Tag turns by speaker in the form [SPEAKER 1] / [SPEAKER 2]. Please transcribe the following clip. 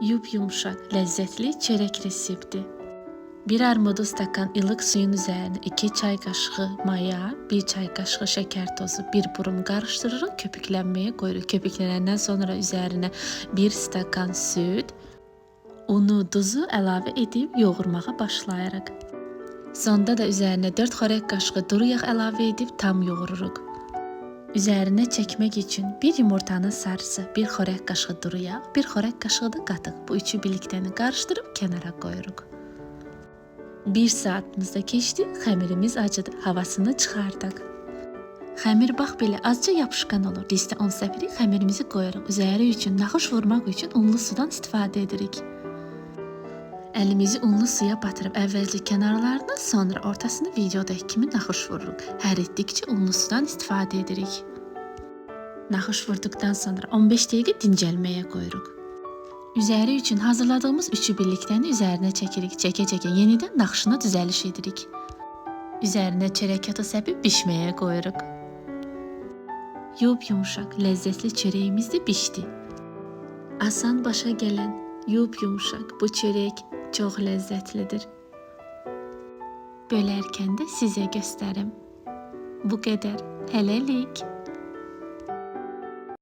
[SPEAKER 1] Yup yumuşak, lezzetli çörek resepti. Bir armudu stakan ılık suyun üzerine 2 çay kaşığı maya, 1 çay kaşığı şeker tozu, bir burun karıştırırıq, köpüklenmeye koyuruq. Köpüklenenden sonra üzerine 1 stakan süt, unu, duzu əlavə edib yoğurmağa başlayarıq. Sonda da üzerine 4 xörək kaşığı duru yağ əlavə edib tam yoğururuq. Üzerine çekmek için bir yumurtanın sarısı, bir xörək kaşığı duru bir xörək kaşığı da qatıq. Bu üçü birlikte karıştırıp kenara koyuruq. Bir saatimiz de keçdi, xəmirimiz acıdı, havasını çıxardıq. Xəmir bax belə azca yapışqan olur. Listə 10 səfiri xəmirimizi qoyuruq. Üzəri üçün naxış vurmaq üçün unlu sudan istifadə edirik. Əlimizi unlu suya batırıb əvvəlcə kənarlarını, sonra ortasını videodakı kimi naxış vururuq. Hər etdikcə unlu sudan istifadə edirik. Naxış vurduqdan sonra 15 dəqiqə dincəlməyə qoyuruq. Üzəri üçün hazırladığımız üçü birlikdən üzərinə çəkirik. Çəkə-çəkə yenidən naxışına düzəliş edirik. Üzərinə çörək otu səpib bişməyə qoyuruq. Yub yumuşaq, ləzzətli çörəyimiz də bişdi. Asan başa gələn yub yumuşaq bu çörək çox ləzzətlidir. Bölərkən də sizə göstərim. Bu qədər. Hələlik.